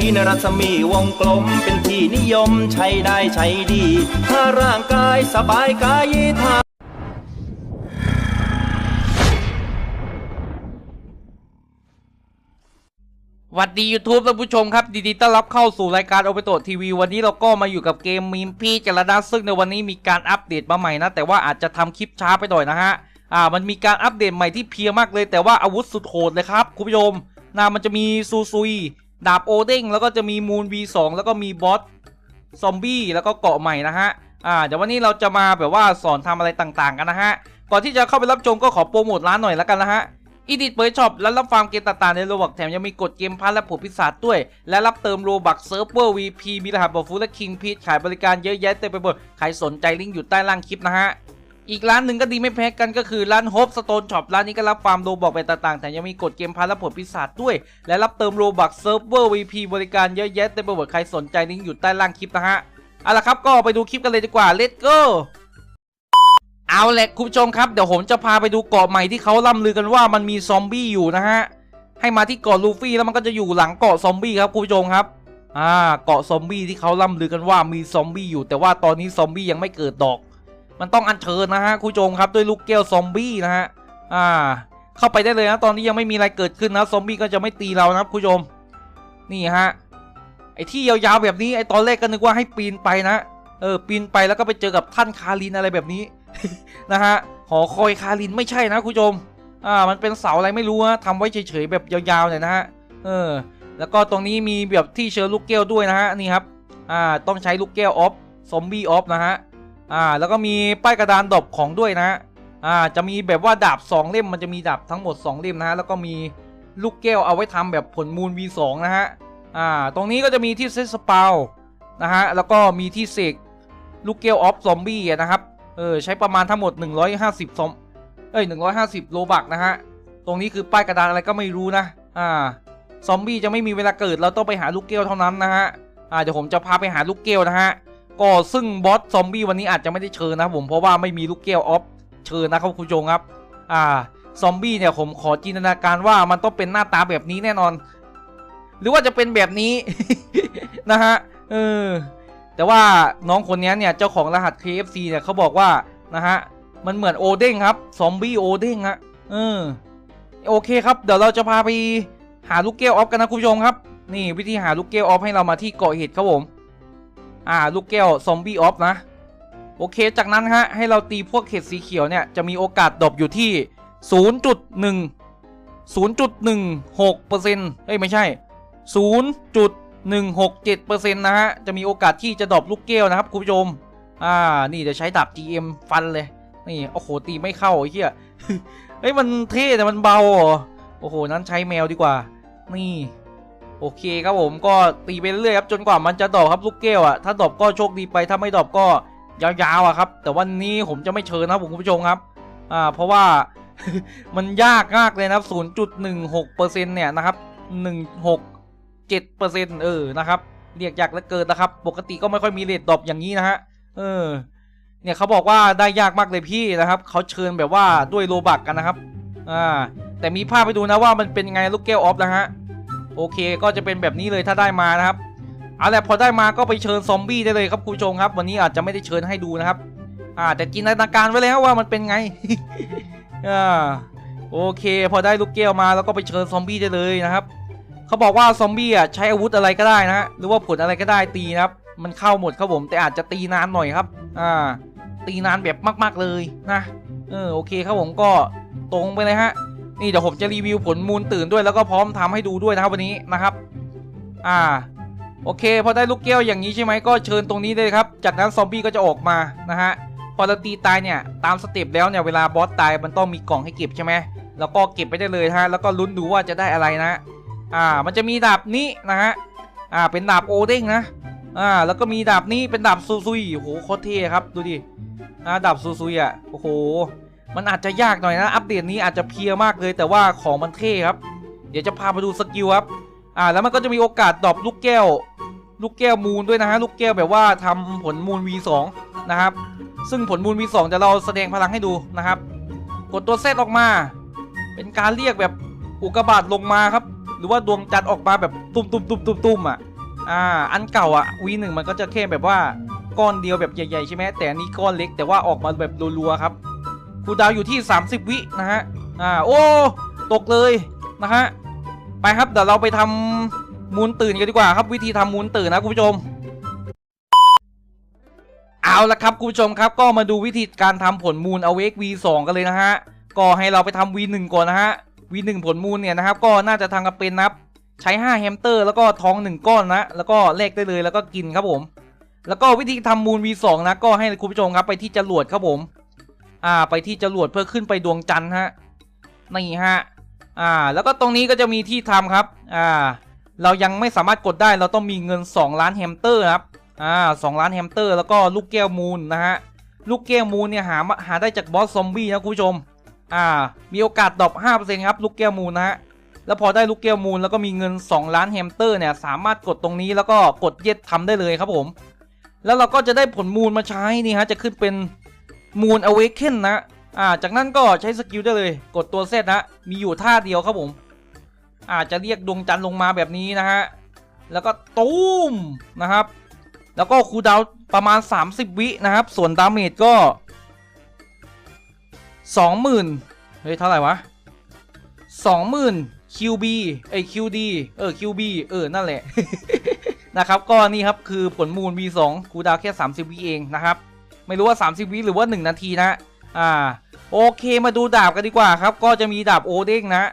ทีในรัศมีวงกลมเป็นที่นิยมใช้ได้ใช้ดี ถ้าร่างกายสบายกายทาสวัสดี YouTube ท่านผู้ชมครับยินดีต้อนรับเข้าสู่รายการโอเปโตทีวีวันนี้เราก็มาอยู่กับเกมมีมพี่จรดาซึ่งในวันนี้มีการอัปเดตมาใหม่นะ แต่ว่าอาจจะทำคลิปช้าไปหน่อยนะฮะอ่ามันมีการอัปเดตใหม่ที่เพียมากเลย แต่ว่าอาวุธสุดโหดเลยครับ คุณผู้ชมนะมันจะมีซูซุย ดาบโอเด้งแล้วก็จะมีมูน V2 แล้วก็มีบอสซอมบี้แล้วก็เกาะใหม่นะฮะอ่าเดี๋ยววันนี้เราจะมาแบบว่าสอนทำอะไรต่างๆกันนะฮะ ก่อนที่จะเข้าไปรับชมก็ขอโปรโมทร้านหน่อยแล้วกันนะฮะอีดิทเปิดช็อปและรับฟาร์มเกมต่างๆ ในโรบักแถมยังมีกดเกมพาร์ทและผลพิศาจด้วย และรับเติมโรบักเซิร์ฟเวอร์ VP มีรหัสบอฟูและคิงพีชขายบริการเยอะแยะเต็มไปหมดใครสนใจลิงก์อยู่ใต้ล่างคลิปนะฮะ อีกร้านหนึ่งก็ดีไม่แพ้กันก็คือร้าน Hope Stone Shop ร้านนี้ก็รับฟาร์มโรบอกไปต่างๆแถมยังมีกดเกมพาร์และผลพิศาจด้วย และรับเติมโรบักเซิร์ฟเวอร์ VP บริการเยอะแยะเต็มไปหมดใครสนใจลิงก์อยู่ใต้ล่างคลิปนะฮะเอาละครับก็ไปดูคลิปกันเลยดีกว่า let's go เอาแหละคุณผู้ชมครับเดี๋ยวผมจะพาไปดูเกาะใหม่ที่เขาล่ำลือกันว่ามันมีซอมบี้อยู่นะฮะให้มาที่เกาะลูฟี่แล้วมันก็จะอยู่หลังเกาะซอมบี้ครับคุณผู้ชมครับอ่าเกาะซอมบี้ที่เขาล่ำลือกันว่ามีซอมบี้อยู่ แต่ว่าตอนนี้ซอมบี้ยังไม่เกิดดอก มันต้องอัญเชิญนะฮะคุณผู้ชมครับด้วยลูกแก้วซอมบี้นะฮะอ่า เข้าไปได้เลยนะตอนนี้ยังไม่มีอะไรเกิดขึ้นนะซอมบี้ก็จะไม่ตีเรานะคุณผู้ชมนี่ฮะไอ้ที่ยาวๆแบบนี้ไอ้ตอนแรกก็นึกว่าให้ปีนไปนะเออปีนไปแล้วก็ไปเจอกับท่านคารินอะไรแบบนี้นะฮะหอคอยคารินไม่ใช่นะคุณผู้ชมอ่ามันเป็นเสาอะไรไม่รู้นะทำไว้เฉยๆแบบยาวๆหน่อยนะฮะเออแล้วก็ตรงนี้มีแบบที่เชิญลูกแก้วด้วยนะฮะนี่ครับอ่าต้องใช้ลูกแก้วออฟซอมบี้ออฟนะฮะ อ่าแล้วก็มีป้ายกระดานดบของด้วยนะอ่าจะมีแบบว่าดาบสองเล่มมันจะมีดาบทั้งหมดสองเล่มนะฮะแล้วก็มีลูกแก้วเอาไว้ทำแบบผลมูล V2 นะฮะอ่าตรงนี้ก็จะมีที่เซตสปาวนะฮะแล้วก็มีที่เสกลูกแก้วออฟซอมบี้นะครับเออใช้ประมาณทั้งหมด 150ซอมเอ้ย150 โลบักนะฮะตรงนี้คือป้ายกระดานอะไรก็ไม่รู้นะอ่าซอมบี้จะไม่มีเวลาเกิดเราต้องไปหาลูกเกลเท่านั้นนะฮะอ่าเดี๋ยวผมจะพาไปหาลูกเกลนะฮะ ก็ซึ่งบอสซอมบี้วันนี้อาจจะไม่ได้เชิญนะผมเพราะว่าไม่มีลูกเกลออฟเชิญนะครับคุณผู้ชมครับ อ่าซอมบี้เนี่ยผมขอจินตนาการว่ามันต้องเป็นหน้าตาแบบนี้แน่นอน หรือว่าจะเป็นแบบนี้ นะฮะเออแต่ว่าน้องคนนี้เนี่ยเจ้าของรหัส KFC เนี่ยเขาบอกว่านะฮะมันเหมือนโอเด้งครับซอมบี้โอเด้งฮะเออโอเคครับเดี๋ยวเราจะพาไปหาลูกแก้วออฟกันนะคุณผู้ชมครับ นี่วิธีหาลูกแก้วออฟให้เรามาที่เกาะเห็ดครับผม อ่าลูกแก้วซอมบี้ออฟนะโอเค จากนั้นฮะให้เราตีพวกเห็ดสีเขียวเนี่ยจะมีโอกาสดรอปอยู่ที่ 0.1 0.16เปอร์เซ็นต์เอ้ยไม่ใช่ 0.167%นะฮะ จะมีโอกาสที่จะดรอปลูกแก้วนะครับคุณผู้ชม อ่า นี่จะใช้ดาบ GM ฟันเลย นี่ โอ้โห ตีไม่เข้าไอ้เหี้ยเฮ้ย มันเท่แต่มันเบาเหรอโอ้โห นั้นใช้แมวดีกว่า นี่ โอเคครับผมก็ตีไปเรื่อยครับจนกว่ามันจะดอปครับลูกแก้วอะถ้าดอปก็โชคดีไปถ้าไม่ดอปก็ยาวๆอะครับ แต่วันนี้ผมจะไม่เชิญนะผมคุณผู้ชมครับอ่าเพราะว่ามันยากมากเลยนะครับ 0.16%เนี่ยนะครับ 16 7%เออนะครับ เรียกยากเหลือเกินนะครับ ปกติก็ไม่ค่อยมีเรทดรอปอย่างนี้นะฮะ เออ เนี่ยเขาบอกว่าได้ยากมากเลยพี่นะครับ เขาเชิญแบบว่าด้วยโลบักกันนะครับ อ่า แต่มีภาพไปดูนะว่ามันเป็นไงลูกแก้วออฟนะฮะ โอเค ก็จะเป็นแบบนี้เลยถ้าได้มานะครับเอาละพอได้มาก็ไปเชิญซอมบี้ได้เลยครับคุณผู้ชมครับ วันนี้อาจจะไม่ได้เชิญให้ดูนะครับ อ่า แต่จินตนาการไว้แล้วว่ามันเป็นไงอ่าโอเค พอได้ลูกแก้วมาแล้วก็ไปเชิญซอมบี้ได้เลยนะครับเขาบอกว่าซอมบี้อะใช้อาวุธอะไรก็ได้นะฮะหรือว่าผลอะไรก็ได้ตีนะครับ มันเข้าหมดครับผมแต่อาจจะตีนานหน่อยครับ อ่า ตีนานแบบมาก ๆเลยนะเออโอเคครับผมก็ตรงไปเลยฮะ นี่เดี๋ยวผมจะรีวิวผลมูลตื่นด้วยแล้วก็พร้อมทำให้ดูด้วยนะครับวันนี้นะครับ อ่า โอเค พอได้ลูกแก้วอย่างนี้ใช่ไหมก็เชิญตรงนี้เลยครับ จากนั้นซอมบี้ก็จะออกมานะฮะพอเราตีตายเนี่ยตามสเต็ปแล้วเนี่ยเวลาบอสตายมันต้องมีกล่องให้เก็บใช่ไหมแล้วก็เก็บไปได้เลยฮะแล้วก็ลุ้นดูว่าจะได้อะไรนะ อ่า มันจะมีดาบนี้นะฮะอ่าเป็นดาบโอเด้งนะอ่าแล้วก็มีดาบนี้เป็นดาบซูซุยโอ้โหโคตรเท่ครับดูดิอ่าดาบซูซุยอะโอ้โห มันอาจจะยากหน่อยนะ อัปเดตนี้อาจจะเพียมากเลยแต่ว่าของมันเท่ครับ เดี๋ยวจะพาไปดูสกิลครับ อ่าแล้วมันก็จะมีโอกาสดรอปลูกแก้ว ลูกแก้วมูลด้วยนะฮะลูกแก้วแบบว่าทำผลมูล V2 นะครับซึ่งผลมูล V2 จะเราแสดงพลังให้ดูนะครับ กดตัวเซตออกมา เป็นการเรียกแบบอุกกาบาตลงมาครับ หรือว่าดวงจันทร์ออกมาแบบตุ้มตุ้มตุ้มตุ้มตุ้มอะอ่าอันเก่าอะ V1 มันก็จะแค่แบบว่าก้อนเดียวแบบใหญ่ๆใช่ไหมแต่อันนี้ก้อนเล็กแต่ว่าออกมาแบบรัวๆครับ คูดาวอยู่ที่ 30 วินะฮะ อ่า โอ้ ตกเลยนะฮะ ไปครับ เดี๋ยวเราไปทำมูลตื่นกันดีกว่าครับ วิธีทำมูลตื่นนะคุณผู้ชม เอาละครับคุณผู้ชมครับ ก็มาดูวิธีการทำผลมูล Awake V2 กันเลยนะฮะ ก็ให้เราไปทำ V1 ก่อนนะฮะ V1 ผลมูลเนี่ยนะครับ ก็น่าจะทางกระเป็นนะครับ ใช้ 5 แฮมสเตอร์ แล้วก็ท้อง 1 ก้อนนะ แล้วก็แลกได้เลย แล้วก็กินครับผม แล้วก็วิธีทำมูล V2 นะ ก็ให้คุณผู้ชมครับไปที่จรวดครับผม อ่าไปที่จรวดเพื่อขึ้นไปดวงจันทร์ฮะนี่ฮะอ่าแล้วก็ตรงนี้ก็จะมีที่ทำครับอ่าเรายังไม่สามารถกดได้เราต้องมีเงิน 2 ล้านแฮมสเตอร์ครับอ่าสองล้านแฮมสเตอร์แล้วก็ลูกแก้วมูลนะฮะลูกแก้วมูลเนี่ยหาหาได้จากบอสซอมบี้นะคุณผู้ชมอ่ามีโอกาสดรอป5%ครับลูกแก้วมูลนะฮะแล้วพอได้ลูกแก้วมูลแล้วก็มีเงิน 2 ล้านแฮมสเตอร์เนี่ยสามารถกดตรงนี้แล้วก็กดเย็ดทำได้เลยครับผม แล้วเราก็จะได้ผลมูลมาใช้นี่ฮะจะขึ้นเป็น มูลอเวกเคนนะอ่าจากนั้นก็ใช้สกิลได้เลย กดตัวเซตนะมีอยู่ท่าเดียวครับผม อาจจะเรียกดวงจันทร์ลงมาแบบนี้นะฮะ แล้วก็ตูมนะครับ แล้วก็คูดาวประมาณ 30 วินะครับ ส่วนดาเมจก็20,000เฮ้ยเท่าไหร่วะ20,000 QB เอ้ย QD เออ QB เออ นั่นแหละนะครับ ก็นี่ครับคือผลมูล V2 คูดาวแค่ 30 วิเองนะครับ ไม่รู้ว่า 30 วิหรือว่า 1 นาทีนะอ่าโอเคมาดูดาบกันดีกว่าครับ ก็จะมีดาบโอเด้งนะ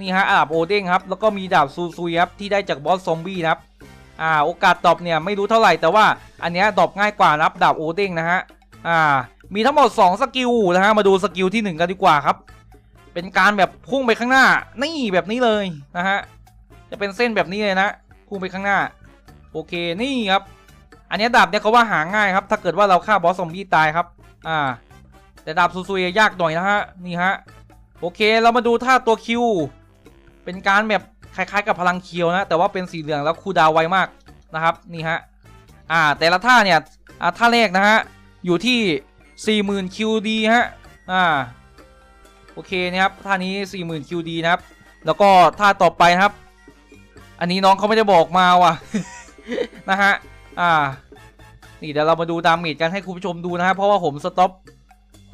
นี่ฮะดาบโอเด้งครับแล้วก็มีดาบซูซุยครับที่ได้จากบอสซอมบี้นะครับอ่าโอกาสดอปเนี่ยไม่รู้เท่าไหร่แต่ว่าอันเนี้ยดอปง่ายกว่านะครับดาบโอเด้งนะฮะอ่ามีทั้งหมด 2 สกิลนะฮะมาดูสกิลที่ 1 กันดีกว่าครับ เป็นการแบบพุ่งไปข้างหน้า นี่แบบนี้เลยนะฮะจะเป็นเส้นแบบนี้เลยนะพุ่งไปข้างหน้า โอเคนี่ครับ อันนี้ดาบเนี่ยเขาว่าหาง่ายครับ ถ้าเกิดว่าเราฆ่าบอสซอมบี้ตายครับ อ่า แต่ดาบซูซุยยากหน่อยนะฮะ นี่ฮะ โอเค เรามาดูท่าตัวคิว เป็นการแบบคล้าย ๆ กับพลังเคียวนะ แต่ว่าเป็นสีเหลืองแล้วคูดาวไวมากนะครับ นี่ฮะ อ่า แต่ละท่าเนี่ย อ่า ท่าแรกนะฮะ อยู่ที่ 40,000 QD ฮะ อ่า โอเคนะครับ ท่านี้ 40,000 QD นะครับ แล้วก็ท่าต่อไปนะครับ อันนี้น้องเขาไม่ได้บอกมาว่ะ นะฮะ อ่า นี่เดี๋ยวเรามาดูดาเมจกันให้คุณผู้ชมดูนะครับ เพราะว่าผมสต็อป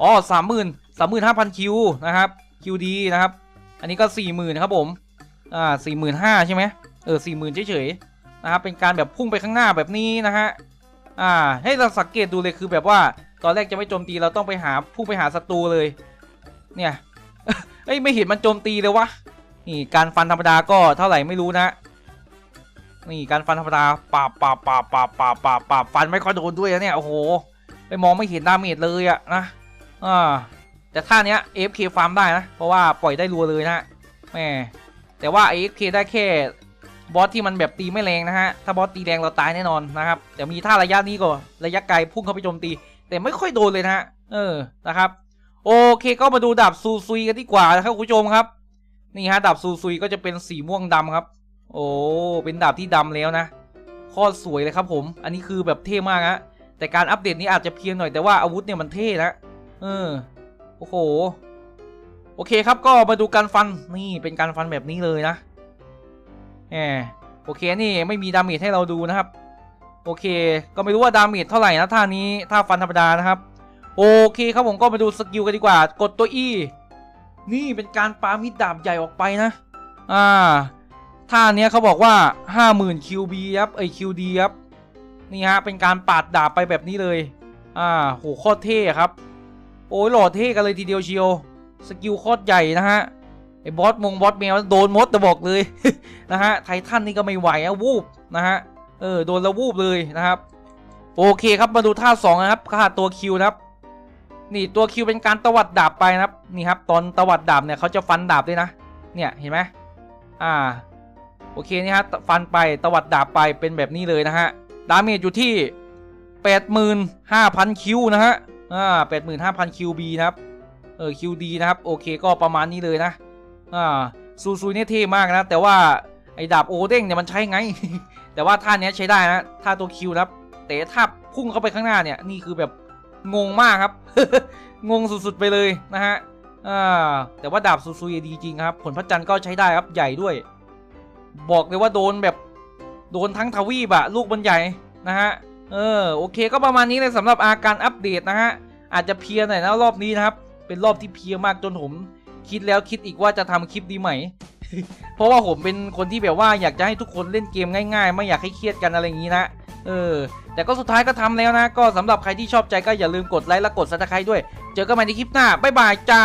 อ๋อสามหมื่นสามหมื่นห้าพันคิวนะครับ QD นะครับ อันนี้ก็สี่หมื่นครับผม อ่าสี่หมื่นห้าใช่ไหมเออสี่หมื่นเฉยๆนะครับ เป็นการแบบพุ่งไปข้างหน้าแบบนี้นะฮะ อ่า ให้เราสังเกตดูเลยคือแบบว่า ตอนแรกจะไม่โจมตีเราต้องไปหาพุ่งไปหาศัตรูเลย เนี่ยเอ้ยไม่เห็นมันโจมตีเลยวะ นี่การฟันธรรมดาก็เท่าไหร่ไม่รู้นะ นี่การฟันธรรมดาปาบปาบปาบปาบปาบปาบปาบฟันไม่ค่อยโดนด้วยนะเนี่ยโอ้โหไปมองไม่เห็นดาเมจเลยอะนะอ่าแต่ท่าเนี้ย AFK ฟาร์มได้นะเพราะว่าปล่อยได้รัวเลยนะแหมแต่ว่า AFK ได้แค่บอสที่มันแบบตีไม่แรงนะฮะถ้าบอสตีแรงเราตายแน่นอนนะครับแต่มีท่าระยะนี้ก็ระยะไกลพุ่งเข้าไปโจมตี แต่ไม่ค่อยโดนเลยนะฮะเออนะครับโอเคก็มาดูดาบซูซุยกันดีกว่านะครับคุณผู้ชมครับนี่ฮะดาบซูซุยก็จะเป็นสีม่วงดำครับ โอ้เป็นดาบที่ดำแล้วนะโคตรสวยเลยครับผม อันนี้คือแบบเท่มากฮะแต่การอัปเดตนี้อาจจะเพียงหน่อยแต่ว่าอาวุธเนี่ยมันเท่นะเออโอ้โหโอเคครับก็มาดูการฟันนี่เป็นการฟันแบบนี้เลยนะแหมโอเคนี่ไม่มีดาเมจให้เราดูนะครับ โอเค ก็ไม่รู้ว่าดาเมจเท่าไหร่นะท่านี้ท่าฟันธรรมดานะครับ โอเคครับผมก็มาดูสกิลกันดีกว่ากดตัว E นี่เป็นการปามิดดาบใหญ่ออกไปนะ อ่า ท่าเนี้ยเขาบอกว่า 50,000 QB ครับเอ้ย QD ครับนี่ฮะเป็นการปาดดาบไปแบบนี้เลย อ่าโหโคตรเท่ครับ โอ้ยหล่อเท่กันเลยทีเดียวเชียวสกิลโคตรใหญ่นะฮะไอ้บอสมงบอสแมวโดนมดแต่บอกเลยนะฮะไททันนี่ก็ไม่ไหวอะวูบนะฮะเออโดนแล้ววูบเลยนะครับ โอเคครับมาดูท่าสองนะครับท่าตัวคิวนะครับนี่ตัวคิวเป็นการตวัดดาบไปนะครับนี่ครับตอนตวัดดาบเนี่ยเขาจะฟันดาบด้วยนะ เนี่ยเห็นไหมอ่า โอเคนี่ฮะฟันไปตวัดดาบไปเป็นแบบนี้เลยนะฮะดาเมจอยู่ที่ 85,000 คิวนะฮะอ่า85,000คิวบีนะครับเออคิวดีนะครับโอเคก็ประมาณนี้เลยนะอ่าซูซูเนี่ยเท่มากนะ แต่ว่าไอ้ดาบโอเด้งเนี่ยมันใช้ไง แต่ว่าท่าเนี้ยใช้ได้นะท่าตัวคิวนะครับแต่ถ้าพุ่งเข้าไปข้างหน้าเนี่ยนี่คือแบบงงมากครับ งงสุดๆไปเลยนะฮะอ่าแต่ว่าดาบซูซูดีจริงครับ ผลพระจันทร์ก็ใช้ได้ครับใหญ่ด้วย บอกเลยว่าโดนแบบโดนทั้งทวีปอะลูกมันใหญ่นะฮะ เออโอเคก็ประมาณนี้เลยสำหรับอาการอัปเดตนะฮะ อาจจะเพียหน่อยนะรอบนี้นะครับ เป็นรอบที่เพียมากจนผมคิดแล้วคิดอีกว่าจะทำคลิปดีไหม เพราะว่าผมเป็นคนที่แบบว่าอยากจะให้ทุกคนเล่นเกมง่ายๆ ไม่อยากให้เครียดกันอะไรอย่างนี้นะ เออ แต่ก็สุดท้ายก็ทำแล้วนะ ก็สำหรับใครที่ชอบใจก็อย่าลืมกดไลค์และกดซับสไครต์ด้วย เจอกันใหม่ในคลิปหน้า บ๊ายบายจ้า